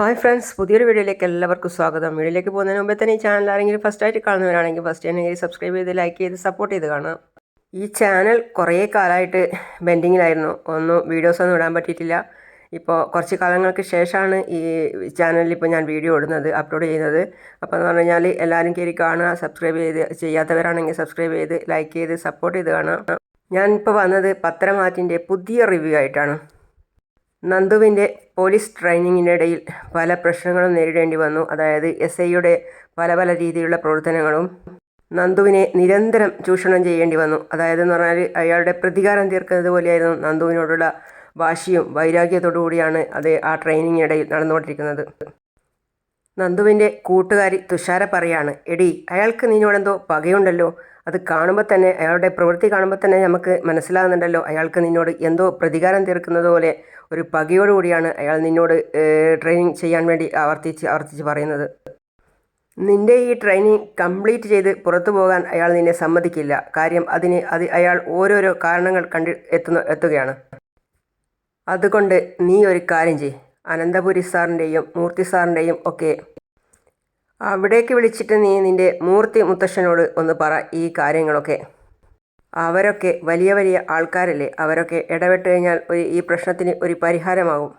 Hi friends പുതിയൊരു വീഡിയോയിലേക്ക് എല്ലാവർക്കും സ്വാഗതം. വീഡിയോയിലേക്ക് പോകുന്നതിന് മുമ്പേ തന്നെ ഈ ചാനൽ ആരെങ്കിലും ഫസ്റ്റ് ആയിട്ട് കാണുന്നവരാണെങ്കിൽ ഫസ്റ്റ് ആണെങ്കിൽ സബ്സ്ക്രൈബ് ചെയ്ത് ലൈക്ക് ചെയ്ത് സപ്പോർട്ട് ചെയ്ത് കാണാം ഈ ചാനൽ കുറേ കാലമായിട്ട് ബെൻഡിങ്ങിലായിരുന്നു. ഒന്നും വീഡിയോസ് ഒന്നും ഇടാൻ പറ്റിയിട്ടില്ല. ഇപ്പോൾ കുറച്ച് കാലങ്ങൾക്ക് ശേഷമാണ് ഈ ചാനലിൽ ഇപ്പോൾ ഞാൻ വീഡിയോ ഇടുന്നത് അപ്ലോഡ് ചെയ്യുന്നത്. അപ്പോൾ എന്ന് പറഞ്ഞു കഴിഞ്ഞാൽ എല്ലാവരും കയറി കാണുക സബ്സ്ക്രൈബ് ചെയ്ത് ചെയ്യാത്തവരാണെങ്കിൽ സബ്സ്ക്രൈബ് ചെയ്ത് ലൈക്ക് ചെയ്ത് സപ്പോർട്ട് ചെയ്ത് കാണാം ഞാനിപ്പോൾ വന്നത് പത്രമാറ്റിന്റെ പുതിയ റിവ്യൂ ആയിട്ടാണ്. നന്ദുവിന്റെ പോലീസ് ട്രെയിനിങ്ങിനിടയിൽ പല പ്രശ്നങ്ങളും നേരിടേണ്ടി വന്നു. അതായത് എസ് ഐയുടെ പല പല രീതിയിലുള്ള പ്രവർത്തനങ്ങളും നന്ദുവിനെ നിരന്തരം ചൂഷണം ചെയ്യേണ്ടി വന്നു. അതായത് എന്ന് പറഞ്ഞാൽ അയാളുടെ പ്രതികാരം തീർക്കുന്നത് പോലെയായിരുന്നു നന്ദുവിനോടുള്ള വാശിയും വൈരാഗ്യത്തോടു കൂടിയാണ് അത് ആ ട്രെയിനിങ്ങിനിടയിൽ നടന്നുകൊണ്ടിരിക്കുന്നത്. നന്ദുവിന്റെ കൂട്ടുകാരി തുഷാര പറയാണ് എടി അയാൾക്ക് നിന്നോടെന്തോ പകയുണ്ടല്ലോ. അത് കാണുമ്പോൾ തന്നെ അയാളുടെ പ്രവൃത്തി കാണുമ്പോൾ തന്നെ നമുക്ക് മനസ്സിലാകുന്നുണ്ടല്ലോ. അയാൾക്ക് നിന്നോട് എന്തോ പ്രതികാരം തീർക്കുന്നത് പോലെ ഒരു പകയോടുകൂടിയാണ് അയാൾ നിന്നോട് ട്രെയിനിങ് ചെയ്യാൻ വേണ്ടി ആവർത്തിച്ച് ആവർത്തിച്ച് പറയുന്നത്. നിന്റെ ഈ ട്രെയിനിങ് കംപ്ലീറ്റ് ചെയ്ത് പുറത്തു പോകാൻ അയാൾ നിന്നെ സമ്മതിക്കില്ല. കാര്യം അതിന് അത് അയാൾ ഓരോരോ കാരണങ്ങൾ കണ്ടി എത്തുന്ന എത്തുകയാണ്. അതുകൊണ്ട് നീ ഒരു കാര്യം ചെയ് അനന്തപുരി സാറിന്റെയും മൂർത്തി സാറിന്റെയും ഒക്കെ അവിടേക്ക് വിളിച്ചിട്ട് നീ നിന്റെ മൂർത്തി മുത്തശ്ശനോട് ഒന്ന് പറ ഈ കാര്യങ്ങളൊക്കെ. അവരൊക്കെ വലിയ വലിയ ആൾക്കാരല്ലേ? അവരൊക്കെ ഇടപെട്ട് കഴിഞ്ഞാൽ ഒരു ഈ പ്രശ്നത്തിന് ഒരു പരിഹാരമാകും.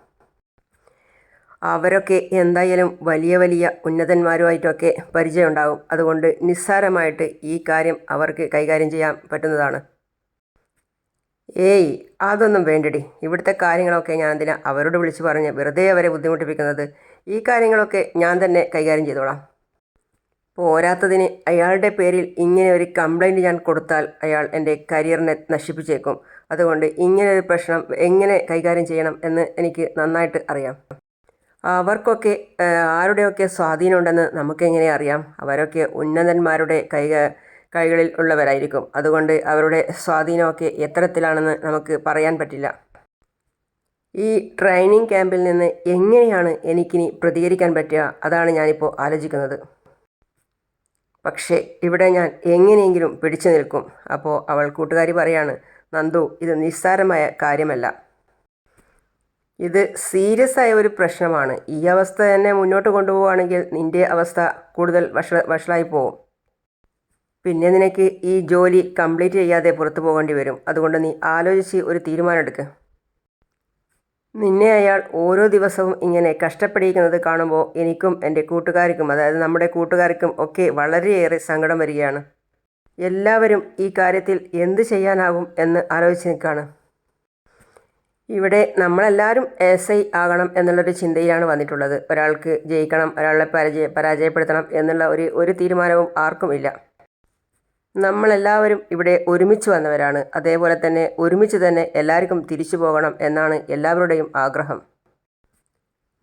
അവരൊക്കെ എന്തായാലും വലിയ വലിയ ഉന്നതന്മാരുമായിട്ടൊക്കെ പരിചയമുണ്ടാകും. അതുകൊണ്ട് നിസ്സാരമായിട്ട് ഈ കാര്യം അവർക്ക് കൈകാര്യം ചെയ്യാൻ പറ്റുന്നതാണ്. ഏയ് അതൊന്നും വേണ്ടടി. ഇവിടുത്തെ കാര്യങ്ങളൊക്കെ ഞാൻ എന്തിനാ അവരോട് വിളിച്ച് പറഞ്ഞ് വെറുതെ അവരെ ബുദ്ധിമുട്ടിപ്പിക്കുന്നത്? ഈ കാര്യങ്ങളൊക്കെ ഞാൻ തന്നെ കൈകാര്യം ചെയ്തോളാം. പോരാത്തതിന് അയാളുടെ പേരിൽ ഇങ്ങനെ ഒരു കംപ്ലൈന്റ് ഞാൻ കൊടുത്താൽ അയാൾ എന്റെ കരിയറിനെ നശിപ്പിച്ചേക്കും. അതുകൊണ്ട് ഇങ്ങനെ ഒരു പ്രശ്നം എങ്ങനെ കൈകാര്യം ചെയ്യണം എന്ന് എനിക്ക് നന്നായിട്ട് അറിയാം. അവർക്കൊക്കെ ആരുടെയൊക്കെ സ്വാധീനമുണ്ടെന്ന് നമുക്കെങ്ങനെ അറിയാം? അവരൊക്കെ ഉന്നതന്മാരുടെ കൈ കൈകളിൽ ഉള്ളവരായിരിക്കും. അതുകൊണ്ട് അവരുടെ സ്വാധീനമൊക്കെ എത്തരത്തിലാണെന്ന് നമുക്ക് പറയാൻ പറ്റില്ല. ഈ ട്രെയിനിങ് ക്യാമ്പിൽ നിന്ന് എങ്ങനെയാണ് എനിക്കിനി പ്രതികരിക്കാൻ പറ്റുക? അതാണ് ഞാനിപ്പോൾ ആലോചിക്കുന്നത്. പക്ഷേ ഇവിടെ ഞാൻ എങ്ങനെയെങ്കിലും പിടിച്ചു നിൽക്കും. അപ്പോൾ അവൾ കൂട്ടുകാരി പറയാണ് നന്ദു ഇത് നിസ്സാരമായ കാര്യമല്ല. ഇത് സീരിയസ് ആയ ഒരു പ്രശ്നമാണ്. ഈ അവസ്ഥ തന്നെ മുന്നോട്ട് കൊണ്ടുപോവുകയാണെങ്കിൽ നിന്റെ അവസ്ഥ കൂടുതൽ വഷ വഷളായി പോകും പിന്നെ നിനക്ക് ഈ ജോലി കംപ്ലീറ്റ് ചെയ്യാതെ പുറത്തു പോകേണ്ടി വരും. അതുകൊണ്ട് നീ ആലോചിച്ച് ഒരു തീരുമാനം നിന്നെ അയാൾ ഓരോ ദിവസവും ഇങ്ങനെ കഷ്ടപ്പെടിയിക്കുന്നത് കാണുമ്പോൾ എനിക്കും എന്റെ കൂട്ടുകാർക്കും അതായത് നമ്മുടെ കൂട്ടുകാർക്കും ഒക്കെ വളരെയേറെ സങ്കടം വരികയാണ്. എല്ലാവരും ഈ കാര്യത്തിൽ എന്ത് ചെയ്യാനാകും എന്ന് ആലോചിച്ച് നിൽക്കുകയാണ്. ഇവിടെ നമ്മളെല്ലാവരും എസ് ഐ ആകണം എന്നുള്ളൊരു ചിന്തയിലാണ് വന്നിട്ടുള്ളത്. ഒരാൾക്ക് ജയിക്കണം ഒരാളെ പരാജയ പരാജയപ്പെടുത്തണം എന്നുള്ള ഒരു ഒരു തീരുമാനവും ആർക്കും ഇല്ല. നമ്മളെല്ലാവരും ഇവിടെ ഒരുമിച്ച് വന്നവരാണ്. അതേപോലെ തന്നെ ഒരുമിച്ച് തന്നെ എല്ലാവർക്കും തിരിച്ചു പോകണം എന്നാണ് എല്ലാവരുടെയും ആഗ്രഹം.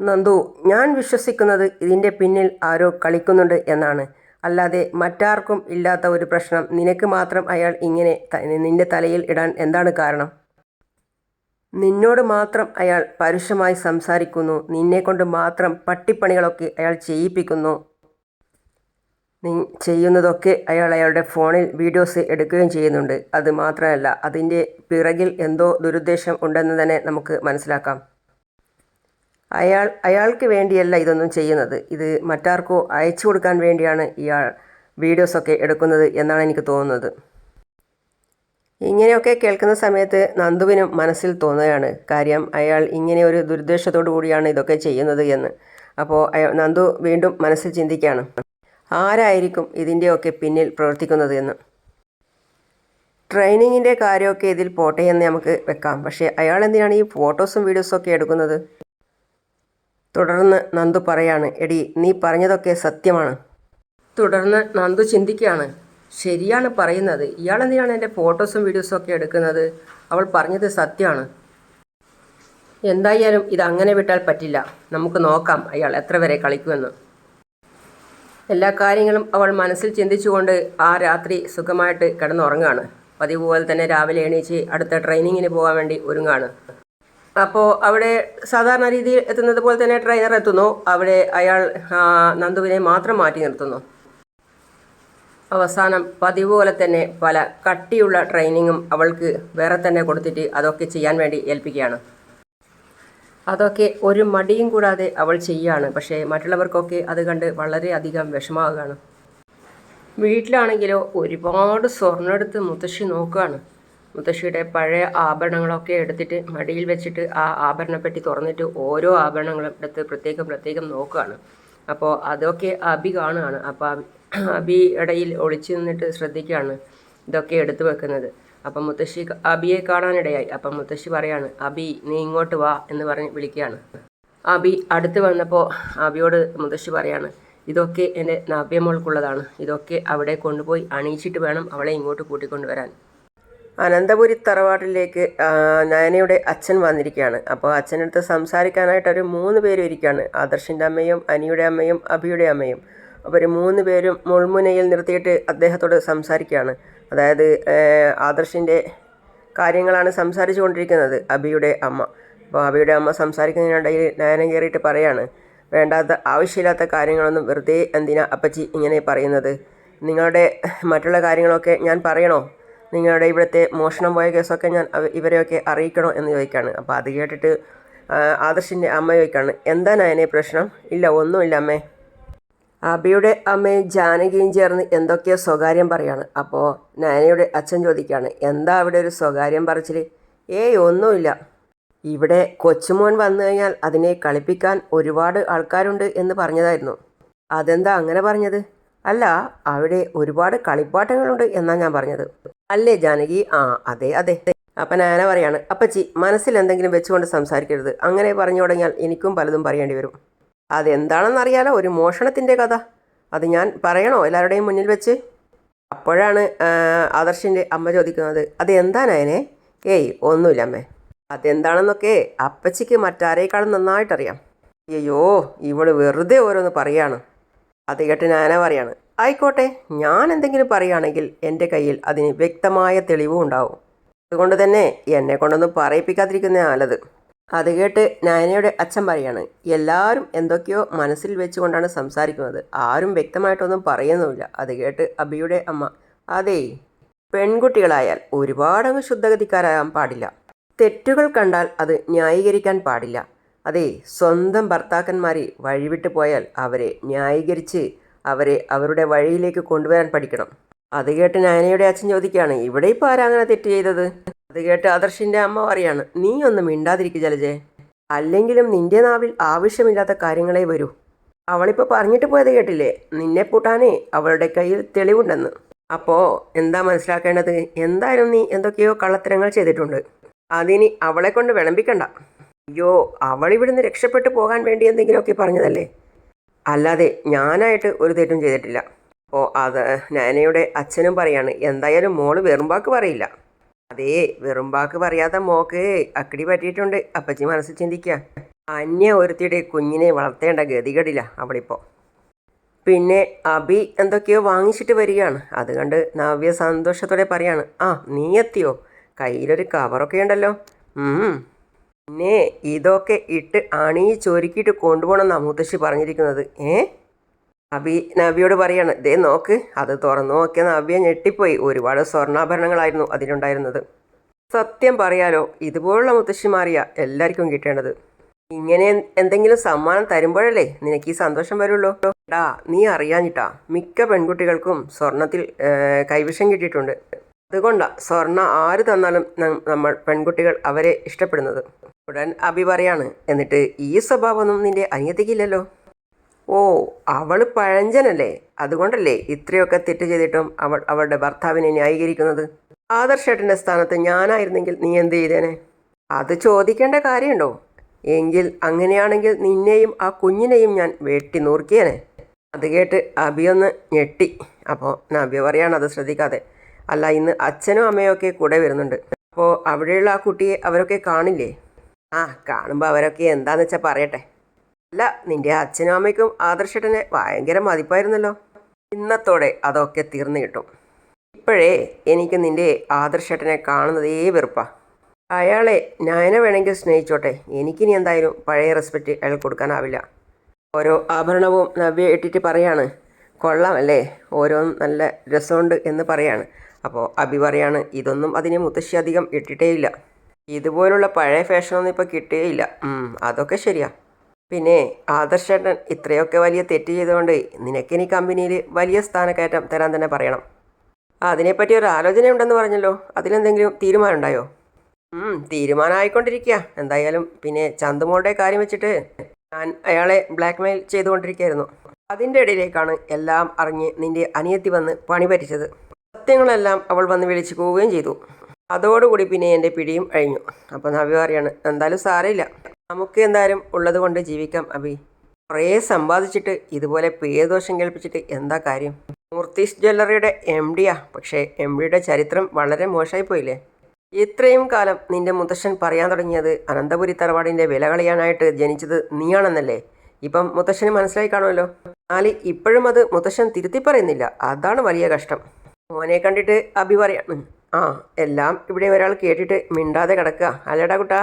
നന്ദു ഞാൻ വിശ്വസിക്കുന്നത് ഇതിന്റെ പിന്നിൽ ആരോ കളിക്കുന്നുണ്ട് എന്നാണ്. അല്ലാതെ മറ്റാർക്കും ഇല്ലാത്ത ഒരു പ്രശ്നം. നിനക്ക് മാത്രം അയാൾ ഇങ്ങനെ നിന്റെ തലയിൽ ഇടാൻ എന്താണ് കാരണം? നിന്നോട് മാത്രം അയാൾ പരുഷമായി സംസാരിക്കുന്നു. നിന്നെക്കൊണ്ട് മാത്രം പട്ടിപ്പണികളൊക്കെ അയാൾ ചെയ്യിപ്പിക്കുന്നു. ചെയ്യുന്നതൊക്കെ അയാൾ അയാളുടെ ഫോണിൽ വീഡിയോസ് എടുക്കുകയും ചെയ്യുന്നുണ്ട്. അത് മാത്രമല്ല അതിന്റെ പിറകിൽ എന്തോ ദുരുദ്ദേശം ഉണ്ടെന്ന് തന്നെ നമുക്ക് മനസ്സിലാക്കാം. അയാൾ അയാൾക്ക് വേണ്ടിയല്ല ഇതൊന്നും ചെയ്യുന്നത്. ഇത് മറ്റാർക്കോ അയച്ചു കൊടുക്കാൻ വേണ്ടിയാണ് ഇയാൾ വീഡിയോസൊക്കെ എടുക്കുന്നത് എന്നാണ് എനിക്ക് തോന്നുന്നത്. ഇങ്ങനെയൊക്കെ കേൾക്കുന്ന സമയത്ത് നന്ദുവിനും മനസ്സിൽ തോന്നുകയാണ് കാര്യം അയാൾ ഇങ്ങനെ ഒരു ദുരുദ്ദേശത്തോടു കൂടിയാണ് ഇതൊക്കെ ചെയ്യുന്നത് എന്ന്. അപ്പോൾ നന്ദു വീണ്ടും മനസ്സിൽ ചിന്തിക്കുകയാണ്. ആരായിരിക്കും ഇതിന്റെയൊക്കെ പിന്നിൽ പ്രവർത്തിക്കുന്നത് എന്ന്. ട്രെയിനിങ്ങിന്റെ കാര്യമൊക്കെ ഇതിൽ പോട്ടെ എന്ന് നമുക്ക് വെക്കാം. പക്ഷേ അയാൾ എന്തിനാണ് ഈ ഫോട്ടോസും വീഡിയോസും ഒക്കെ എടുക്കുന്നത്? തുടർന്ന് നന്ദു പറയാണ് എടി നീ പറഞ്ഞതൊക്കെ സത്യമാണ്. തുടർന്ന് നന്ദു ചിന്തിക്കുകയാണ് ശരിയാണ് പറയുന്നത്. ഇയാൾ എന്തിനാണ് എന്റെ ഫോട്ടോസും വീഡിയോസും ഒക്കെ എടുക്കുന്നത്? അവൾ പറഞ്ഞത് സത്യമാണ്. എന്തായാലും ഇത് അങ്ങനെ വിട്ടാൽ പറ്റില്ല. നമുക്ക് നോക്കാം അയാൾ എത്ര വരെ കളിക്കുമെന്ന്. എല്ലാ കാര്യങ്ങളും അവൾ മനസ്സിൽ ചിന്തിച്ചുകൊണ്ട് ആ രാത്രി സുഖമായിട്ട് കിടന്നുറങ്ങുകയാണ്. പതിവുപോലെ തന്നെ രാവിലെ എണീച്ച് അടുത്ത ട്രെയിനിങ്ങിന് പോകാൻ വേണ്ടി ഒരുങ്ങാണ് അപ്പോൾ അവിടെ സാധാരണ രീതിയിൽ എത്തുന്നത് പോലെ തന്നെ ട്രെയിനർ എത്തുന്നു. അവിടെ അയാൾ നന്ദുവിനെ മാത്രം മാറ്റി നിർത്തുന്നു. അവസാനം പതിവ് പോലെ തന്നെ പല കട്ടിയുള്ള ട്രെയിനിങ്ങും അവൾക്ക് വേറെ തന്നെ കൊടുത്തിട്ട് അതൊക്കെ ചെയ്യാൻ വേണ്ടി ഏൽപ്പിക്കുകയാണ്. അതൊക്കെ ഒരു മടിയും കൂടാതെ അവൾ ചെയ്യാണ്. പക്ഷേ മറ്റുള്ളവർക്കൊക്കെ അത് കണ്ട് വളരെയധികം വിഷമാവുകയാണ് വീട്ടിലാണെങ്കിലോ ഒരുപാട് സ്വർണം എടുത്ത് മുത്തശ്ശി നോക്കുകയാണ് മുത്തശ്ശിയുടെ പഴയ ആഭരണങ്ങളൊക്കെ എടുത്തിട്ട് മടിയിൽ വെച്ചിട്ട് ആ ആഭരണപ്പെട്ടി തുറന്നിട്ട് ഓരോ ആഭരണങ്ങളും എടുത്ത് പ്രത്യേകം പ്രത്യേകം നോക്കുകയാണ് അപ്പോൾ അതൊക്കെ അബി കാണുകയാണ്. അപ്പോൾ അബി ഇടയിൽ ഒളിച്ചു നിന്നിട്ട് ശ്രദ്ധിക്കുകയാണ്. ഇതൊക്കെ എടുത്തു വെക്കുന്നത്. അപ്പം മുത്തശ്ശി അബിയെ കാണാനിടയായി. അപ്പം മുത്തശ്ശി പറയാണ് അബി നീ ഇങ്ങോട്ട് വാ എന്ന് പറഞ്ഞ് വിളിക്കുകയാണ്. അബി അടുത്ത് വന്നപ്പോൾ അബിയോട് മുത്തശ്ശി പറയാണ് ഇതൊക്കെ എന്റെ നവ്യമോൾക്കുള്ളതാണ്. ഇതൊക്കെ അവിടെ കൊണ്ടുപോയി അണിയിച്ചിട്ട് വേണം അവളെ ഇങ്ങോട്ട് കൂട്ടിക്കൊണ്ടുവരാൻ. അനന്തപുരി തറവാട്ടിലേക്ക് നയനയുടെ അച്ഛൻ വന്നിരിക്കുകയാണ്. അപ്പോൾ അച്ഛനടുത്ത് സംസാരിക്കാനായിട്ട് ഒരു മൂന്ന് പേരും ഇരിക്കുകയാണ്. ആദർശിന്റെ അമ്മയും അനിയുടെ അമ്മയും അഭിയുടെ അമ്മയും. അപ്പോൾ ഒരു മൂന്ന് പേരും മുൾമുനയിൽ നിർത്തിയിട്ട് അദ്ദേഹത്തോട് സംസാരിക്കുകയാണ്. അതായത് ആദർശിന്റെ കാര്യങ്ങളാണ് സംസാരിച്ചു കൊണ്ടിരിക്കുന്നത് അബിയുടെ അമ്മ. അപ്പോൾ അബിയുടെ അമ്മ സംസാരിക്കുന്നതിനിടയിൽ നയനം കയറിയിട്ട് പറയാണ് വേണ്ടാത്ത ആവശ്യമില്ലാത്ത കാര്യങ്ങളൊന്നും വെറുതെ എന്തിനാ അപ്പച്ചി ഇങ്ങനെ പറയുന്നത്? നിങ്ങളുടെ മറ്റുള്ള കാര്യങ്ങളൊക്കെ ഞാൻ പറയണോ? നിങ്ങളുടെ ഇവിടുത്തെ മോഷണം പോയ കേസൊക്കെ ഞാൻ ഇവരെയൊക്കെ അറിയിക്കണോ? എന്ന് ചോദിക്കുകയാണ് അപ്പോൾ അത് കേട്ടിട്ട് ആദർശിന്റെ അമ്മ ചോദിക്കുകയാണ് എന്താ നയനെ പ്രശ്നം? ഇല്ല ഒന്നുമില്ല അമ്മേ. അബിയുടെ അമ്മയും ജാനകിയും ചേർന്ന് എന്തൊക്കെയോ സ്വകാര്യം പറയാണ്. അപ്പോൾ നയനയുടെ അച്ഛൻ ചോദിക്കുകയാണ് എന്താ അവിടെ ഒരു സ്വകാര്യം പറച്ചിൽ ഏയ് ഒന്നുമില്ല. ഇവിടെ കൊച്ചുമോൻ വന്നു കഴിഞ്ഞാൽ അതിനെ കളിപ്പിക്കാൻ ഒരുപാട് ആൾക്കാരുണ്ട് എന്ന് പറഞ്ഞതായിരുന്നു. അതെന്താ അങ്ങനെ പറഞ്ഞത്? അല്ല അവിടെ ഒരുപാട് കളിപ്പാട്ടങ്ങളുണ്ട് എന്നാ ഞാൻ പറഞ്ഞത്. അല്ലേ ജാനകി? ആ അതെ അതെ. അപ്പം നാന പറയാണ് അപ്പച്ചി മനസ്സിൽ എന്തെങ്കിലും വെച്ചുകൊണ്ട് സംസാരിക്കരുത്. അങ്ങനെ പറഞ്ഞു തുടങ്ങിയാൽ എനിക്കും പലതും പറയേണ്ടി വരും. അതെന്താണെന്നറിയാലോ ഒരു മോഷണത്തിന്റെ കഥ. അത് ഞാൻ പറയണോ എല്ലാവരുടെയും മുന്നിൽ വെച്ച്? അപ്പോഴാണ് ആദർശിന്റെ അമ്മ ചോദിക്കുന്നത് അത് എന്താ ഏയ് ഒന്നുമില്ല അമ്മേ. അതെന്താണെന്നൊക്കെ അപ്പച്ചിക്ക് മറ്റാരേക്കാളും നന്നായിട്ടറിയാം. അയ്യോ ഇവൾ വെറുതെ ഓരോന്ന് പറയാണ്. അത് കേട്ട് ഞാനാ പറയാണ്. ആയിക്കോട്ടെ ഞാൻ എന്തെങ്കിലും പറയുകയാണെങ്കിൽ എന്റെ കയ്യിൽ അതിന് വ്യക്തമായ തെളിവും ഉണ്ടാവും. അതുകൊണ്ട് തന്നെ എന്നെ കൊണ്ടൊന്നും പറയിപ്പിക്കാതിരിക്കുന്ന നല്ലത് അത് കേട്ട് നയനയുടെ അച്ഛൻ പറയാണ് എല്ലാവരും എന്തൊക്കെയോ മനസ്സിൽ വെച്ചുകൊണ്ടാണ് സംസാരിക്കുന്നത്. ആരും വ്യക്തമായിട്ടൊന്നും പറയുന്നുമില്ല. അത് കേട്ട് അബിയുടെ അമ്മ അതേ പെൺകുട്ടികളായാൽ ഒരുപാടങ്ങ് ശുദ്ധഗതിക്കാരാകാൻ പാടില്ല. തെറ്റുകൾ കണ്ടാൽ അത് ന്യായീകരിക്കാൻ പാടില്ല. അതെ സ്വന്തം ഭർത്താക്കന്മാരെ വഴിവിട്ട് പോയാൽ അവരെ ന്യായീകരിച്ച് അവരെ അവരുടെ വഴിയിലേക്ക് കൊണ്ടുവരാൻ പഠിക്കണം. അത് കേട്ട് നയനയുടെ അച്ഛൻ ചോദിക്കുകയാണ് ഇവിടെ ഇപ്പോൾ ആരാ അങ്ങനെ തെറ്റ് ചെയ്തത്? അത് കേട്ട് ആദർശിന്റെ അമ്മ പറയാണ് നീ ഒന്നും മിണ്ടാതിരിക്കുക ജലജെ. അല്ലെങ്കിലും നിന്റെ നാവിൽ ആവശ്യമില്ലാത്ത കാര്യങ്ങളെ വരൂ. അവളിപ്പോൾ പറഞ്ഞിട്ട് പോയത് കേട്ടില്ലേ? നിന്നെ പൂട്ടാനേ അവളുടെ കയ്യിൽ തെളിവുണ്ടെന്ന്. അപ്പോൾ എന്താ മനസ്സിലാക്കേണ്ടത്? എന്തായാലും നീ എന്തൊക്കെയോ കള്ളത്തരങ്ങൾ ചെയ്തിട്ടുണ്ട്. അതിനി അവളെ കൊണ്ട് വിളമ്പിക്കണ്ട. അയ്യോ അവൾ ഇവിടുന്ന് രക്ഷപ്പെട്ടു പോകാൻ വേണ്ടി എന്തെങ്കിലുമൊക്കെ പറഞ്ഞതല്ലേ? അല്ലാതെ ഞാനായിട്ട് ഒരു തെറ്റും ചെയ്തിട്ടില്ല. ഓ അത് നയനയുടെ അച്ഛനും പറയാണ് എന്തായാലും മോൾ വെറുമ്പാക്ക് പറയില്ല. അതേ വാക്ക് പറയാത്ത മോക്ക് അക്കടി പറ്റിയിട്ടുണ്ട്. അപ്പച്ചി മനസ്സിൽ ചിന്തിക്കുക അന്യ ഒരുത്തിയുടെ കുഞ്ഞിനെ വളർത്തേണ്ട ഗതികേടില്ല അവളിപ്പോൾ പിന്നെ അബി എന്തൊക്കെയോ വാങ്ങിച്ചിട്ട് വരികയാണ്. അത് കണ്ട് നവ്യ സന്തോഷത്തോടെ പറയാണ് ആ നീ എത്തിയോ? കയ്യിലൊരു കവറൊക്കെ ഉണ്ടല്ലോ. പിന്നെ ഇതൊക്കെ ഇട്ട് അണിയി ചൊരുക്കിയിട്ട് കൊണ്ടുപോകണമെന്നാണ് മുത്തശ്ശി പറഞ്ഞിരിക്കുന്നത്. ഏ? അബി നബിയോട് പറയാണ് ദേ നോക്ക് അത് തുറന്നു നോക്കിയ നബിയെ ഞെട്ടിപ്പോയി. ഒരുപാട് സ്വർണാഭരണങ്ങളായിരുന്നു അതിലുണ്ടായിരുന്നത്. സത്യം പറയാലോ ഇതുപോലുള്ള മുത്തശ്ശിമാറിയ എല്ലാവർക്കും കിട്ടേണ്ടത്. ഇങ്ങനെ എന്തെങ്കിലും സമ്മാനം തരുമ്പോഴല്ലേ നിനക്ക് ഈ സന്തോഷം വരുള്ളൂ? ഡാ നീ അറിയാഞ്ഞിട്ടാ. മിക്ക പെൺകുട്ടികൾക്കും സ്വർണത്തിൽ കൈവിഷം കിട്ടിയിട്ടുണ്ട്. അതുകൊണ്ടാ സ്വർണ ആര് തന്നാലും നമ്മൾ പെൺകുട്ടികൾ അവരെ ഇഷ്ടപ്പെടുന്നത്. ഉടൻ അഭി പറയാണ് എന്നിട്ട് ഈ സ്വഭാവമൊന്നും നിന്റെ അനിയത്തിക്കില്ലല്ലോ ഓ അവൾ പഴഞ്ചനല്ലേ? അതുകൊണ്ടല്ലേ ഇത്രയൊക്കെ തെറ്റ് ചെയ്തിട്ടും അവൾ അവളുടെ ഭർത്താവിനെ ന്യായീകരിക്കുന്നത്? ആദർശേട്ടന്റെ സ്ഥാനത്ത് ഞാനായിരുന്നെങ്കിൽ നീ എന്ത് ചെയ്തേനെ? അത് ചോദിക്കേണ്ട കാര്യമുണ്ടോ? എങ്കിൽ അങ്ങനെയാണെങ്കിൽ നിന്നെയും ആ കുഞ്ഞിനെയും ഞാൻ വെട്ടി നൂർക്കിയേനെ അത് കേട്ട് അബിയൊന്ന് ഞെട്ടി. അപ്പോൾ നബി പറയാണ് അത് ശ്രദ്ധിക്കാതെ. അല്ല ഇന്ന് അച്ഛനും അമ്മയും ഒക്കെ കൂടെ വരുന്നുണ്ട്. അപ്പോൾ അവിടെയുള്ള ആ കുട്ടിയെ അവരൊക്കെ കാണില്ലേ? ആ കാണുമ്പോൾ അവരൊക്കെ എന്താണെന്ന് വെച്ചാൽ പറയട്ടെ. അല്ല നിന്റെ അച്ഛനും അമ്മയ്ക്കും ആദർശേട്ടനെ ഭയങ്കര മതിപ്പായിരുന്നല്ലോ. ഇന്നത്തോടെ അതൊക്കെ തീർന്നു കിട്ടും. ഇപ്പോഴേ എനിക്ക് നിന്റെ ആദർശേട്ടനെ കാണുന്നതേ വെറുപ്പാ. അയാളെ നയന വേണമെങ്കിൽ സ്നേഹിച്ചോട്ടെ. എനിക്കിനി എന്തായാലും പഴയ റെസ്പെക്റ്റ് അയാൾ കൊടുക്കാനാവില്ല. ഓരോ ആഭരണവും നവ്യ ഇട്ടിട്ട് പറയാണ്. കൊള്ളാമല്ലേ? ഓരോന്നും നല്ല രസമുണ്ട് എന്ന് പറയാണ്. അപ്പോൾ അഭി പറയാണ് ഇതൊന്നും അതിന് മുത്തശ്ശി അധികം ഇട്ടിട്ടേ ഇല്ല ഇതുപോലുള്ള പഴയ ഫാഷനൊന്നും ഇപ്പോൾ കിട്ടുകയില്ല അതൊക്കെ ശരിയാ. പിന്നെ ആദർശേട്ടൻ ഇത്രയൊക്കെ വലിയ തെറ്റ് ചെയ്തുകൊണ്ട് നിനക്കിനി കമ്പനിയിൽ വലിയ സ്ഥാനക്കയറ്റം തരാൻ തന്നെ പറയണം. അതിനെപ്പറ്റി ഒരു ആലോചന ഉണ്ടെന്ന് പറഞ്ഞല്ലോ. അതിലെന്തെങ്കിലും തീരുമാനം ഉണ്ടായോ തീരുമാനമായിക്കൊണ്ടിരിക്കുക എന്തായാലും പിന്നെ ചന്തുമോളുടെ കാര്യം വെച്ചിട്ട് ഞാൻ അയാളെ ബ്ലാക്ക് മെയിൽ ചെയ്തുകൊണ്ടിരിക്കുകയായിരുന്നു. അതിന്റെ ഇടയിലേക്കാണ് എല്ലാം അറിഞ്ഞ് നിന്റെ അനിയത്തി വന്ന് പണി പറ്റിച്ചത്. സത്യങ്ങളെല്ലാം അവൾ വന്ന് വിളിച്ചു പോവുകയും ചെയ്തു. അതോടുകൂടി പിന്നെ എന്റെ പിടിയും അഴിഞ്ഞു. അപ്പോൾ നവ്യ പറയാണ് എന്തായാലും സാരമില്ല. നമുക്ക് എന്തായാലും ഉള്ളത് കൊണ്ട് ജീവിക്കാം അഭി. കുറേ സമ്പാദിച്ചിട്ട് ഇതുപോലെ പേദോഷം കേൾപ്പിച്ചിട്ട് എന്താ കാര്യം? മൂർത്തീസ് ജ്വല്ലറിയുടെ എം ഡിയാ പക്ഷേ എം ഡിയുടെ ചരിത്രം വളരെ മോശമായി പോയില്ലേ? ഇത്രയും കാലം നിന്റെ മുത്തശ്ശൻ പറയാൻ തുടങ്ങിയത് അനന്തപുരി തറവാടിന്റെ വില ജനിച്ചത് നീയാണെന്നല്ലേ? ഇപ്പം മുത്തശ്ശന് മനസ്സിലായി കാണുമല്ലോ. എന്നാൽ ഇപ്പോഴും അത് മുത്തശ്ശൻ തിരുത്തി പറയുന്നില്ല. അതാണ് വലിയ കഷ്ടം. മോനെ കണ്ടിട്ട് അഭി പറയാണ് ആ എല്ലാം ഇവിടെ ഒരാൾ കേട്ടിട്ട് മിണ്ടാതെ കിടക്കുക. അല്ലേടാ കുട്ടാ?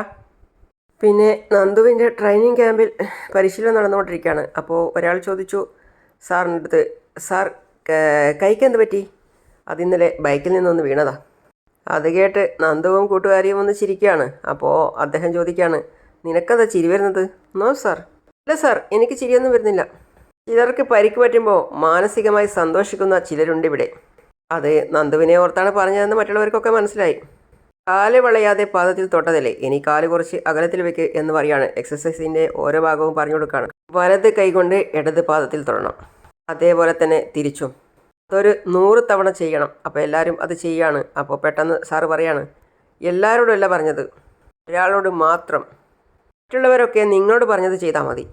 പിന്നെ നന്ദുവിന്റെ ട്രെയിനിങ് ക്യാമ്പിൽ പരിശീലനം നടന്നുകൊണ്ടിരിക്കുകയാണ്. അപ്പോൾ ഒരാൾ ചോദിച്ചു സാറിന്റെ അടുത്ത് സാർ കൈക്ക് എന്ത് പറ്റി? അതിന്നലെ ബൈക്കിൽ നിന്നൊന്ന് വീണതാ. അത് കേട്ട് നന്ദുവും കൂട്ടുകാരിയും ഒന്ന് ചിരിക്കുകയാണ്. അപ്പോൾ അദ്ദേഹം ചോദിക്കുകയാണ് നിനക്കതാ ചിരി വരുന്നത്? No sir. ഇല്ല സാർ എനിക്ക് ചിരിയൊന്നും വരുന്നില്ല. ചിലർക്ക് പരിക്ക് പറ്റുമ്പോൾ മാനസികമായി സന്തോഷിക്കുന്ന ചിലരുണ്ട് ഇവിടെ അത് നന്ദുവിനെ ഓർത്താണ് പറഞ്ഞതെന്ന് മറ്റുള്ളവർക്കൊക്കെ മനസ്സിലായി. കാൽ വളയാതെ പാദത്തിൽ തൊട്ടതല്ലേ? ഇനി കാൽ കുറച്ച് അകലത്തിൽ വെക്ക് എന്ന് പറയാണ്. എക്സസൈസിന്റെ ഓരോ ഭാഗവും പറഞ്ഞു കൊടുക്കുകയാണ് വലത് കൈകൊണ്ട് ഇടത് പാദത്തിൽ തൊടണം. അതേപോലെ തന്നെ തിരിച്ചും. അതൊരു നൂറ് തവണ ചെയ്യണം. അപ്പോൾ എല്ലാവരും അത് ചെയ്യാണ്. അപ്പോൾ പെട്ടെന്ന് സാറ് പറയാണ് എല്ലാവരോടുമല്ല പറഞ്ഞത്. ഒരാളോട് മാത്രം. മറ്റുള്ളവരൊക്കെ നിങ്ങളോട് പറഞ്ഞത് ചെയ്താൽ മതി.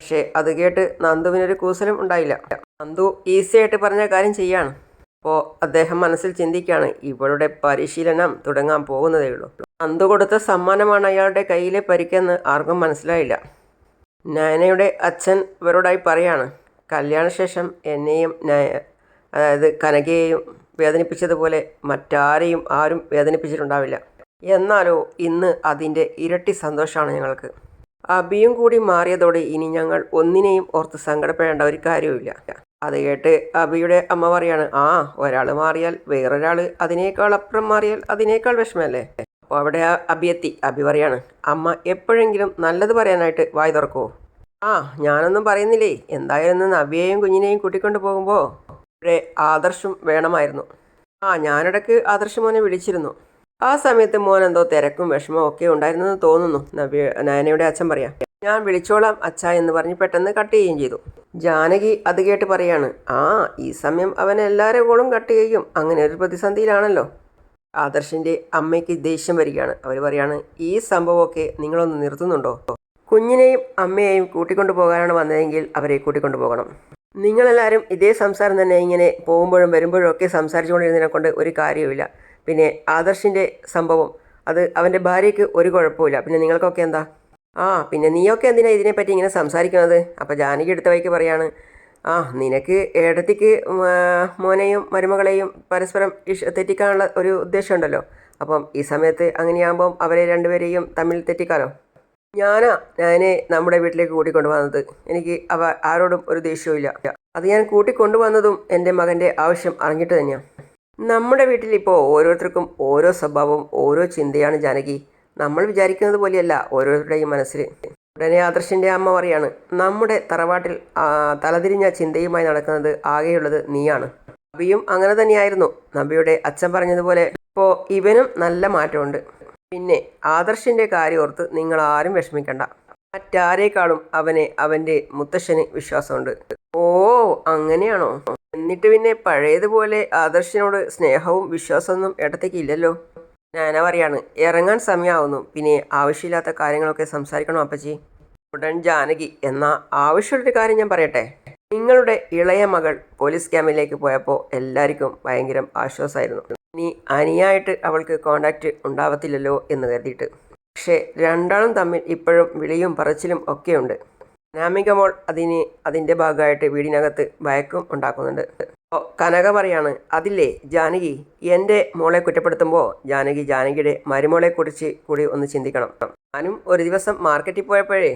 പക്ഷേ അത് കേട്ട് നന്ദുവിനൊരു കൂസലും ഉണ്ടായില്ല. നന്ദു ഈസി ആയിട്ട് പറഞ്ഞ കാര്യം ചെയ്യാണ്. അപ്പോൾ അദ്ദേഹം മനസ്സിൽ ചിന്തിക്കുകയാണ് ഇവളുടെ പരിശീലനം തുടങ്ങാൻ പോകുന്നതേ ഉള്ളൂ. അന്തു കൊടുത്ത സമ്മാനമാണ് അയാളുടെ കയ്യിലെ പരിക്കെന്ന് ആർക്കും മനസ്സിലായില്ല. നയനയുടെ അച്ഛൻ ഇവരോടായി പറയാണ് കല്യാണശേഷം എന്നെയും നയ- അതായത് കനകയെയും വേദനിപ്പിച്ചതുപോലെ മറ്റാരെയും ആരും വേദനിപ്പിച്ചിട്ടുണ്ടാവില്ല. എന്നാലോ ഇന്ന് അതിന്റെ ഇരട്ടി സന്തോഷമാണ് ഞങ്ങൾക്ക്. അബിയും കൂടി മാറിയതോടെ ഇനി ഞങ്ങൾ ഒന്നിനെയും ഓർത്ത് സങ്കടപ്പെടേണ്ട ഒരു കാര്യവുമില്ല. അത് കേട്ട് അബിയുടെ അമ്മ പറയാണ് ആ ഒരാൾ മാറിയാൽ വേറൊരാൾ അതിനേക്കാൾ അപ്പുറം മാറിയാൽ അതിനേക്കാൾ വിഷമല്ലേ അപ്പോൾ അവിടെ ആ അബി പറയാണ് അമ്മ എപ്പോഴെങ്കിലും നല്ലത് പറയാനായിട്ട് വായി തുറക്കുമോ ആ ഞാനൊന്നും പറയുന്നില്ലേ. എന്തായാലും നവ്യയെയും കുഞ്ഞിനെയും കൂട്ടിക്കൊണ്ട് പോകുമ്പോൾ ഇവിടെ ആദർശം വേണമായിരുന്നു. ആ ഞാനിടയ്ക്ക് ആദർശ് മോനെ വിളിച്ചിരുന്നു. ആ സമയത്ത് മോൻ എന്തോ തിരക്കും വിഷമവും ഒക്കെ ഉണ്ടായിരുന്നെന്ന് തോന്നുന്നു നവ്യ നയനയുടെ അച്ഛൻ പറയാം. ഞാൻ വിളിച്ചോളാം അച്ഛ എന്ന് പറഞ്ഞ് പെട്ടെന്ന് കട്ട് ചെയ്യുകയും ചെയ്തു. ജാനകി അത് കേട്ട് പറയാണ് ആ ഈ സമയം അവൻ എല്ലാവരെ കോളും കട്ട് ചെയ്യും. അങ്ങനെ ഒരു പ്രതിസന്ധിയിലാണല്ലോ. ആദർശിന്റെ അമ്മയ്ക്ക് ദേഷ്യം വരികയാണ്. അവർ പറയാണ് ഈ സംഭവമൊക്കെ നിങ്ങളൊന്ന് നിർത്തുന്നുണ്ടോ? കുഞ്ഞിനെയും അമ്മയെയും കൂട്ടിക്കൊണ്ടു പോകാനാണ് വന്നതെങ്കിൽ അവരെ കൂട്ടിക്കൊണ്ടു പോകണം. നിങ്ങളെല്ലാവരും ഇതേ സംസാരം തന്നെ ഇങ്ങനെ പോകുമ്പോഴും വരുമ്പോഴും ഒക്കെ സംസാരിച്ചുകൊണ്ടിരുന്നതിനെ കൊണ്ട് ഒരു കാര്യവുമില്ല. പിന്നെ ആദർശിന്റെ സംഭവം അത് അവന്റെ ഭാര്യയ്ക്ക് ഒരു കുഴപ്പമില്ല പിന്നെ നിങ്ങൾക്കൊക്കെ എന്താ? ആ പിന്നെ നീയൊക്കെ എന്തിനാ ഇതിനെപ്പറ്റി ഇങ്ങനെ സംസാരിക്കുന്നത്? അപ്പോൾ ജാനകി എടുത്ത വഴിക്ക് പറയാണ് ആ നിനക്ക് ഏടത്തിക്ക് മോനെയും മരുമകളെയും പരസ്പരം ഇഷ് തെറ്റിക്കാനുള്ള ഒരു ഉദ്ദേശമുണ്ടല്ലോ. അപ്പം ഈ സമയത്ത് അങ്ങനെയാകുമ്പം അവരെ രണ്ടുപേരെയും തമ്മിൽ തെറ്റിക്കാനോ ഞാനാ ഞാനെ നമ്മുടെ വീട്ടിലേക്ക് കൂട്ടിക്കൊണ്ടു വന്നത് എനിക്ക് അവ ആരോടും ഒരു ദേഷ്യവുമില്ല അത് ഞാൻ കൂട്ടിക്കൊണ്ടുവന്നതും എന്റെ മകന്റെ ആവശ്യം അറിഞ്ഞിട്ട് തന്നെയാണ് നമ്മുടെ വീട്ടിൽ ഇപ്പോൾ ഓരോരുത്തർക്കും ഓരോ സ്വഭാവവും ഓരോ ചിന്തയാണ് ജാനകി. നമ്മൾ വിചാരിക്കുന്നത് പോലെയല്ല ഓരോരുത്തരുടെയും മനസ്സിൽ. ഉടനെ ആദർശിന്റെ അമ്മ പറയാണ് നമ്മുടെ തറവാട്ടിൽ തലതിരിഞ്ഞ ചിന്തയുമായി നടക്കുന്നത് ആകെയുള്ളത് നീയാണ്. നബിയും അങ്ങനെ തന്നെയായിരുന്നു. നബിയുടെ അച്ഛൻ പറഞ്ഞതുപോലെ ഇപ്പോൾ ഇവനും നല്ല മാറ്റമുണ്ട്. പിന്നെ ആദർശിന്റെ കാര്യം ഓർത്ത് നിങ്ങൾ ആരും വിഷമിക്കണ്ട. മറ്റാരേക്കാളും അവനെ അവന്റെ മുത്തശ്ശന് വിശ്വാസമുണ്ട്. ഓ അങ്ങനെയാണോ? എന്നിട്ട് പിന്നെ പഴയതുപോലെ ആദർശിനോട് സ്നേഹവും വിശ്വാസമൊന്നും ഇടത്തേക്ക് ഇല്ലല്ലോ. ഞാനാ പറയാണ്. ഇറങ്ങാൻ സമയമാവുന്നു പിന്നെ ആവശ്യമില്ലാത്ത കാര്യങ്ങളൊക്കെ സംസാരിക്കണോ അപ്പച്ചി. ഉടൻ ജാനകി എന്നാ ആവശ്യമുള്ളൊരു കാര്യം ഞാൻ പറയട്ടെ. നിങ്ങളുടെ ഇളയ മകൾ പോലീസ് ക്യാമ്പിലേക്ക് പോയപ്പോൾ എല്ലാവർക്കും ഭയങ്കര ആശ്വാസമായിരുന്നു ഇനി അനിയായിട്ട് അവൾക്ക് കോണ്ടാക്റ്റ് ഉണ്ടാവത്തില്ലല്ലോ എന്ന് കരുതിയിട്ട്. പക്ഷേ രണ്ടാളും തമ്മിൽ ഇപ്പോഴും വിളിയും പറച്ചിലും ഒക്കെയുണ്ട്. അനാമിക മോൾ അതിന് അതിന്റെ ഭാഗമായിട്ട് വീടിനകത്ത് ഭയക്കും ഉണ്ടാക്കുന്നുണ്ട്. കനക പറയാണ് അതില്ലേ ജാനകി എന്റെ മോളെ കുറ്റപ്പെടുത്തുമ്പോൾ ജാനകി ജാനകിയുടെ മരുമോളെക്കുറിച്ച് കൂടി ഒന്ന് ചിന്തിക്കണം. ഞാനും ഒരു ദിവസം മാർക്കറ്റിൽ പോയപ്പോഴേ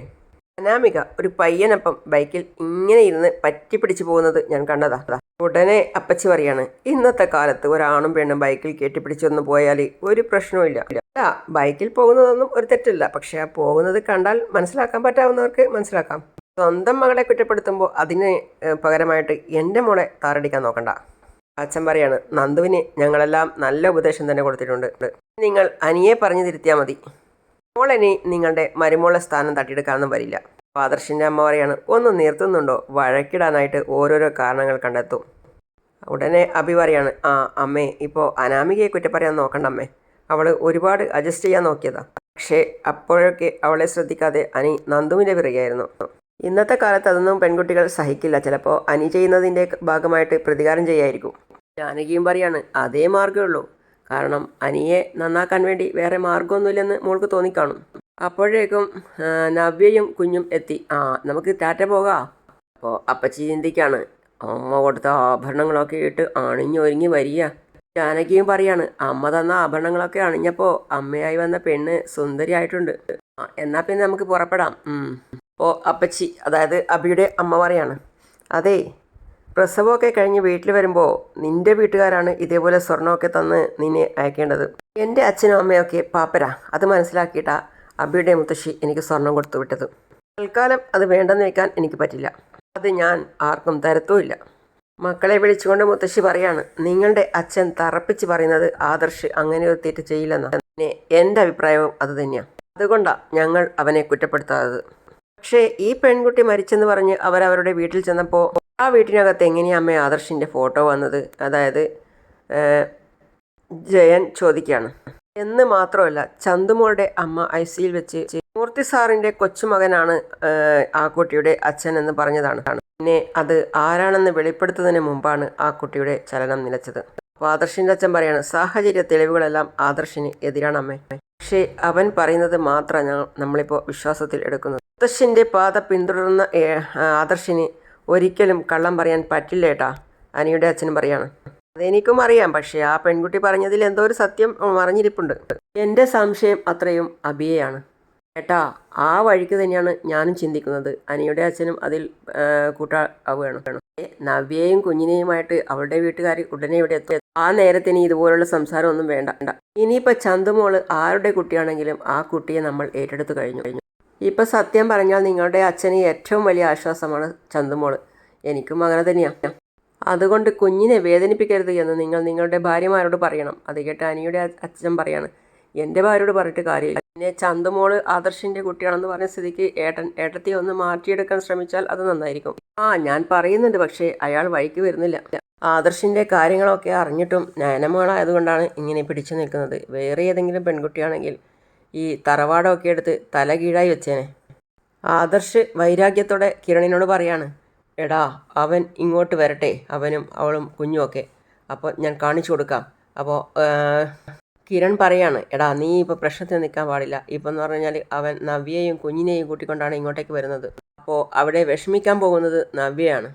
അനാമിക ഒരു പയ്യനൊപ്പം ബൈക്കിൽ ഇങ്ങനെ ഇരുന്ന് പറ്റി പിടിച്ചു പോകുന്നത് ഞാൻ കണ്ടതാ. ഉടനെ അപ്പച്ചി പറയാണ് ഇന്നത്തെ കാലത്ത് ഒരാണും പെണ്ണും ബൈക്കിൽ കെട്ടിപ്പിടിച്ചൊന്ന് പോയാൽ ഒരു പ്രശ്നവും ഇല്ല. ബൈക്കിൽ പോകുന്നതൊന്നും ഒരു തെറ്റില്ല. പക്ഷെ ആ പോകുന്നത് കണ്ടാൽ മനസ്സിലാക്കാൻ പറ്റാവുന്നവർക്ക് മനസ്സിലാക്കാം. സ്വന്തം മകളെ കുറ്റപ്പെടുത്തുമ്പോൾ അതിന് പകരമായിട്ട് എന്റെ മോളെ താറടിക്കാൻ നോക്കണ്ട. അച്ഛൻ പറയാണ് നന്ദുവിന് ഞങ്ങളെല്ലാം നല്ല ഉപദേശം തന്നെ കൊടുത്തിട്ടുണ്ട്. നിങ്ങൾ അനിയെ പറഞ്ഞു തിരുത്തിയാൽ മതി. മോളിനി നിങ്ങളുടെ മരുമോളെ സ്ഥാനം തട്ടിയെടുക്കാനൊന്നും വരില്ല. ആദർശിന്റെ അമ്മ പറയാണ് ഒന്ന് നിർത്തുന്നുണ്ടോ? വഴക്കിടാനായിട്ട് ഓരോരോ കാരണങ്ങൾ കണ്ടെത്തും. ഉടനെ അഭി പറയാണ് ആ അമ്മേ ഇപ്പോൾ അനാമികയെ കുറ്റപ്പറയാൻ നോക്കണ്ട അമ്മേ. അവൾ ഒരുപാട് അഡ്ജസ്റ്റ് ചെയ്യാൻ നോക്കിയതാ. പക്ഷേ അപ്പോഴൊക്കെ അവളെ ശ്രദ്ധിക്കാതെ അനി നന്ദുവിന്റെ പിറകെയായിരുന്നു. ഇന്നത്തെ കാലത്ത് അതൊന്നും പെൺകുട്ടികൾ സഹിക്കില്ല. ചിലപ്പോൾ അനി ചെയ്യുന്നതിന്റെ ഭാഗമായിട്ട് പ്രതികാരം ചെയ്യായിരിക്കും. ജാനകിയും പറയാണ് അതേ മാർഗമേ ഉള്ളൂ. കാരണം അനിയെ നന്നാക്കാൻ വേണ്ടി വേറെ മാർഗമൊന്നുമില്ലെന്ന് മോൾക്ക് തോന്നിക്കാണും. അപ്പോഴേക്കും നവ്യയും കുഞ്ഞും എത്തി. ആ നമുക്ക് ടാറ്റ പോകാം. അപ്പോൾ അപ്പച്ചി ചിന്തിക്കാണ് അമ്മ കൊടുത്ത ആഭരണങ്ങളൊക്കെ ഇട്ട് അണിഞ്ഞൊരുങ്ങി വരിക. ജാനകിയും പറയാണ് അമ്മ തന്ന ആഭരണങ്ങളൊക്കെ അണിഞ്ഞപ്പോൾ അമ്മയായി വന്ന പെണ്ണ് സുന്ദരിയായിട്ടുണ്ട്. എന്നാൽ എന്നാ പിന്നെ നമുക്ക് പുറപ്പെടാം. അപ്പോൾ അപ്പച്ചി അതായത് അബിയുടെ അമ്മ പറയാണ് അതെ പ്രസവമൊക്കെ കഴിഞ്ഞ് വീട്ടിൽ വരുമ്പോൾ നിന്റെ വീട്ടുകാരാണ് ഇതേപോലെ സ്വർണമൊക്കെ തന്ന് നിന്നെ അയക്കേണ്ടത്. എന്റെ അച്ഛനും അമ്മയൊക്കെ പാപ്പരാ. അത് മനസ്സിലാക്കിയിട്ടാ അബിയുടെ മുത്തശ്ശി എനിക്ക് സ്വർണം കൊടുത്തു വിട്ടത്. തൽക്കാലം അത് വേണ്ടെന്ന് വെക്കാൻ എനിക്ക് പറ്റില്ല. അത് ഞാൻ ആർക്കും തരത്തുമില്ല. മക്കളെ വിളിച്ചുകൊണ്ട് മുത്തശ്ശി പറയാണ് നിങ്ങളുടെ അച്ഛൻ തറപ്പിച്ച് പറയുന്നത് ആദർശ് അങ്ങനെ ഒരു തെറ്റ് ചെയ്യില്ലെന്നാണ് എന്റെ അഭിപ്രായവും അത് തന്നെയാണ് അതുകൊണ്ടാണ് ഞങ്ങൾ അവനെ കുറ്റപ്പെടുത്താത്തത്. പക്ഷേ ഈ പെൺകുട്ടി മരിച്ചെന്ന് പറഞ്ഞ് അവരവരുടെ വീട്ടിൽ ചെന്നപ്പോൾ ആ വീട്ടിനകത്ത് എങ്ങനെയാണ് അമ്മ ആദർശിന്റെ ഫോട്ടോ വന്നത്? അതായത് ജയൻ ചോദിക്കുകയാണ് എന്ന് മാത്രമല്ല ചന്തുമോളുടെ അമ്മ ഐ സിയിൽ വെച്ച് മൂർത്തി സാറിന്റെ കൊച്ചുമകനാണ് ആ കുട്ടിയുടെ അച്ഛൻ എന്ന് പറഞ്ഞതാണ്. പിന്നെ അത് ആരാണെന്ന് വെളിപ്പെടുത്തുന്നതിന് മുമ്പാണ് ആ കുട്ടിയുടെ ചലനം നിലച്ചത്. അപ്പോൾ ആദർശിന്റെ അച്ഛൻ പറയാണ് സാഹചര്യ തെളിവുകളെല്ലാം ആദർശിന് എതിരാണ് അമ്മേ. പക്ഷേ അവൻ പറയുന്നത് മാത്രമാണ് നമ്മളിപ്പോൾ വിശ്വാസത്തിൽ എടുക്കുന്നത്. മുത്തശ്ശിന്റെ പാത പിന്തുടർന്ന ആദർശിന് ഒരിക്കലും കള്ളം പറയാൻ പറ്റില്ല ഏട്ടാ. അനിയുടെ അച്ഛനും പറയാണ്. അതെനിക്കും അറിയാം പക്ഷേ ആ പെൺകുട്ടി പറഞ്ഞതിൽ എന്തോ ഒരു സത്യം മറിഞ്ഞിരിപ്പുണ്ട് എന്റെ സംശയം അത്രയും അബിയയാണ്. ഏട്ടാ ആ വഴിക്ക് തന്നെയാണ് ഞാനും ചിന്തിക്കുന്നത്. അനിയുടെ അച്ഛനും അതിൽ കൂട്ടാവുകയാണ് നവ്യയും കുഞ്ഞിനെയുമായിട്ട് അവളുടെ വീട്ടുകാർ ഉടനെ ഇവിടെ എത്തും. ആ നേരത്തിന് ഇതുപോലുള്ള സംസാരം ഒന്നും വേണ്ട. വേണ്ട. ഇനിയിപ്പോൾ ചന്തുമോൾ ആരുടെ കുട്ടിയാണെങ്കിലും ആ കുട്ടിയെ നമ്മൾ ഏറ്റെടുത്തു കഴിഞ്ഞു. കഴിഞ്ഞു ഇപ്പം സത്യം പറഞ്ഞാൽ നിങ്ങളുടെ അച്ഛന് ഏറ്റവും വലിയ ആശ്വാസമാണ് ചന്തുമോൾ. എനിക്കും അങ്ങനെ തന്നെയാണ് അതുകൊണ്ട് കുഞ്ഞിനെ വേദനിപ്പിക്കരുത് എന്ന് നിങ്ങൾ നിങ്ങളുടെ ഭാര്യമാരോട് പറയണം. അത് കേട്ട് അനിയുടെ അച്ഛൻ പറയാണ്. എന്റെ ഭാര്യയോട് പറഞ്ഞിട്ട് കാര്യമില്ല. പിന്നെ ചന്തുമോൾ ആദർശിന്റെ കുട്ടിയാണെന്ന് പറഞ്ഞ സ്ഥിതിക്ക് ഏട്ടൻ ഏട്ടത്തെ ഒന്ന് മാറ്റിയെടുക്കാൻ ശ്രമിച്ചാൽ അത് നന്നായിരിക്കും. ആ ഞാൻ പറയുന്നുണ്ട് പക്ഷേ അയാൾ വഴിക്ക് വരുന്നില്ല. ആദർശിന്റെ കാര്യങ്ങളൊക്കെ അറിഞ്ഞിട്ടും നയനമകളായതുകൊണ്ടാണ് ഇങ്ങനെ പിടിച്ചു നിൽക്കുന്നത്. വേറെ ഏതെങ്കിലും പെൺകുട്ടിയാണെങ്കിൽ ഈ തറവാടമൊക്കെ എടുത്ത് തല കീഴായി വെച്ചേനെ. ആദർശ് വൈരാഗ്യത്തോടെ കിരണിനോട് പറയാണ് എടാ അവൻ ഇങ്ങോട്ട് വരട്ടെ. അവനും അവളും കുഞ്ഞുമൊക്കെ. അപ്പോൾ ഞാൻ കാണിച്ചു കൊടുക്കാം. അപ്പോൾ കിരൺ പറയാണ് എടാ നീ ഇപ്പോൾ പ്രശ്നത്തിൽ നിൽക്കാൻ പാടില്ല. ഇപ്പം എന്ന് പറഞ്ഞു കഴിഞ്ഞാൽ അവൻ നവ്യയും കുഞ്ഞിനെയും കൂട്ടിക്കൊണ്ടാണ് ഇങ്ങോട്ടേക്ക് വരുന്നത്. അപ്പോൾ അവിടെ വിഷമിക്കാൻ പോകുന്നത് നവ്യയാണ്.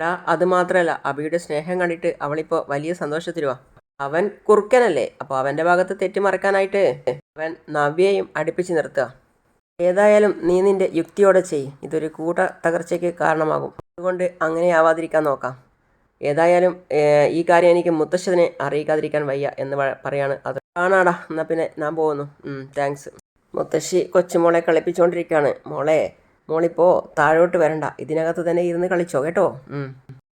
അതുമാത്രമല്ല അത് മാത്രമല്ല അബിയുടെ സ്നേഹം കണ്ടിട്ട് അവളിപ്പോൾ വലിയ സന്തോഷത്തിലുവാ അവൻ കുറുക്കനല്ലേ അപ്പോൾ അവന്റെ ഭാഗത്ത് തെറ്റ് മറക്കാനായിട്ട് അവൻ നവ്യയും അടുപ്പിച്ച് നിർത്തുക. ഏതായാലും നീ നിന്റെ യുക്തിയോടെ ചെയ് ഇതൊരു കൂട്ട തകർച്ചയ്ക്ക് കാരണമാകും. അതുകൊണ്ട് അങ്ങനെ ആവാതിരിക്കാൻ നോക്കാം. ഏതായാലും ഈ കാര്യം എനിക്ക് മുത്തശ്ശനെ അറിയിക്കാതിരിക്കാൻ വയ്യ എന്ന് പറയാണ് അത്. കാണാടാ എന്നാൽ പിന്നെ ഞാൻ പോകുന്നു. താങ്ക്സ് മുത്തശ്ശി കൊച്ചുമോളെ കളിപ്പിച്ചുകൊണ്ടിരിക്കുകയാണ് മോളെ മോളിപ്പോൾ താഴോട്ട് വരണ്ട. ഇതിനകത്ത് തന്നെ ഇരുന്ന് കളിച്ചോ കേട്ടോ? ഉം.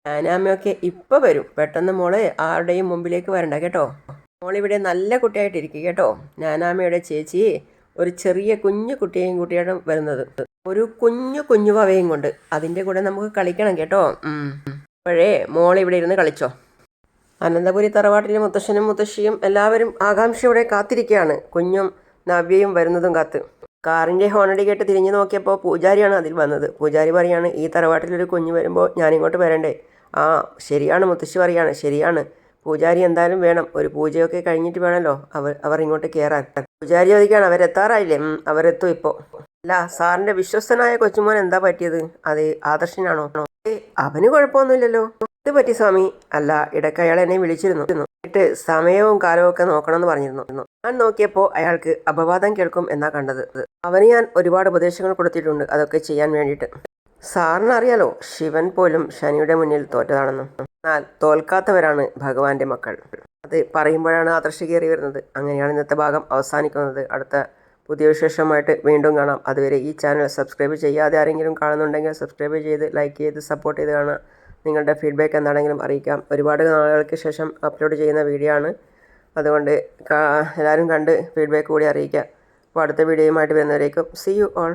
ഞാനാമ്മയൊക്കെ ഇപ്പോൾ വരും. പെട്ടെന്ന് മോൾ ആരുടെയും മുമ്പിലേക്ക് വരണ്ട കേട്ടോ? മോളിവിടെ നല്ല കുട്ടിയായിട്ടിരിക്കും കേട്ടോ? ഞാനാമ്മയുടെ ചേച്ചി ഒരു ചെറിയ കുഞ്ഞു കുട്ടിയെയും കൂട്ടിയാണ് വരുന്നത്. ഒരു കുഞ്ഞു കുഞ്ഞു വവയും കൊണ്ട് അതിന്റെ കൂടെ നമുക്ക് കളിക്കണം കേട്ടോ. അപ്പോഴേ മോളിവിടെ ഇരുന്ന് കളിച്ചോ. അനന്തപുരി തറവാട്ടിലെ മുത്തശ്ശനും മുത്തശ്ശിയും എല്ലാവരും ആകാംക്ഷയോടെ കാത്തിരിക്കുകയാണ് കുഞ്ഞും നവ്യയും വരുന്നതും കാത്ത്. കാറിന്റെ ഹോണടി കേട്ട് തിരിഞ്ഞു നോക്കിയപ്പോൾ പൂജാരിയാണ് അതിൽ വന്നത്. പൂജാരി പറയാണ് ഈ തറവാട്ടിലൊരു കുഞ്ഞ് വരുമ്പോൾ ഞാനിങ്ങോട്ട് വരണ്ടേ? ആ ശരിയാണ് മുത്തശ്ശി പറയാണ് ശരിയാണ്. പൂജാരി എന്തായാലും വേണം. ഒരു പൂജയൊക്കെ കഴിഞ്ഞിട്ട് വേണമല്ലോ അവർ അവർ ഇങ്ങോട്ട് കയറാൻ. പൂജാരി ചോദിക്കുകയാണ് അവരെത്താറായില്ലേ? അവരെത്തും ഇപ്പോൾ അല്ല സാറിന്റെ വിശ്വസ്തനായ കൊച്ചുമോൻ എന്താ പറ്റിയത്? അത് ആദർശനാണോ? അവന് കുഴപ്പമൊന്നുമില്ലല്ലോ. ഇത് പറ്റി സ്വാമി? അല്ല ഇടയ്ക്ക് അയാൾ എന്നെ വിളിച്ചിരുന്നു. എന്നിട്ട് സമയവും കാലവും ഒക്കെ നോക്കണമെന്ന് പറഞ്ഞിരുന്നു. ഞാൻ നോക്കിയപ്പോൾ അയാൾക്ക് അപവാദം കേൾക്കും എന്നാ കണ്ടത്. അവന് ഞാൻ ഒരുപാട് ഉപദേശങ്ങൾ കൊടുത്തിട്ടുണ്ട്. അതൊക്കെ ചെയ്യാൻ വേണ്ടിയിട്ട്. സാറിന് അറിയാലോ ശിവൻ പോലും ശനിയുടെ മുന്നിൽ തോറ്റതാണെന്നും. എന്നാൽ തോൽക്കാത്തവരാണ് ഭഗവാന്റെ മക്കൾ. അത് പറയുമ്പോഴാണ് ആദർശ കയറി വരുന്നത്. അങ്ങനെയാണ് ഇന്നത്തെ ഭാഗം അവസാനിക്കുന്നത്. അടുത്ത പുതിയ വിശേഷമായിട്ട് വീണ്ടും കാണാം. അതുവരെ ഈ ചാനൽ സബ്സ്ക്രൈബ് ചെയ്യാതെ ആരെങ്കിലും കാണുന്നുണ്ടെങ്കിൽ സബ്സ്ക്രൈബ് ചെയ്ത് ലൈക്ക് ചെയ്ത് സപ്പോർട്ട് ചെയ്ത് കാണാം നിങ്ങളുടെ ഫീഡ്ബാക്ക് എന്താണെങ്കിലും അറിയിക്കാം. ഒരുപാട് നാളുകൾക്ക് ശേഷം അപ്ലോഡ് ചെയ്യുന്ന വീഡിയോ ആണ്. അതുകൊണ്ട് എല്ലാവരും കണ്ട് ഫീഡ്ബാക്ക് കൂടി അറിയിക്കുക. അപ്പോൾ അടുത്ത വീഡിയോയുമായിട്ട് വരുന്നവരേക്കും സി യു ഓൾ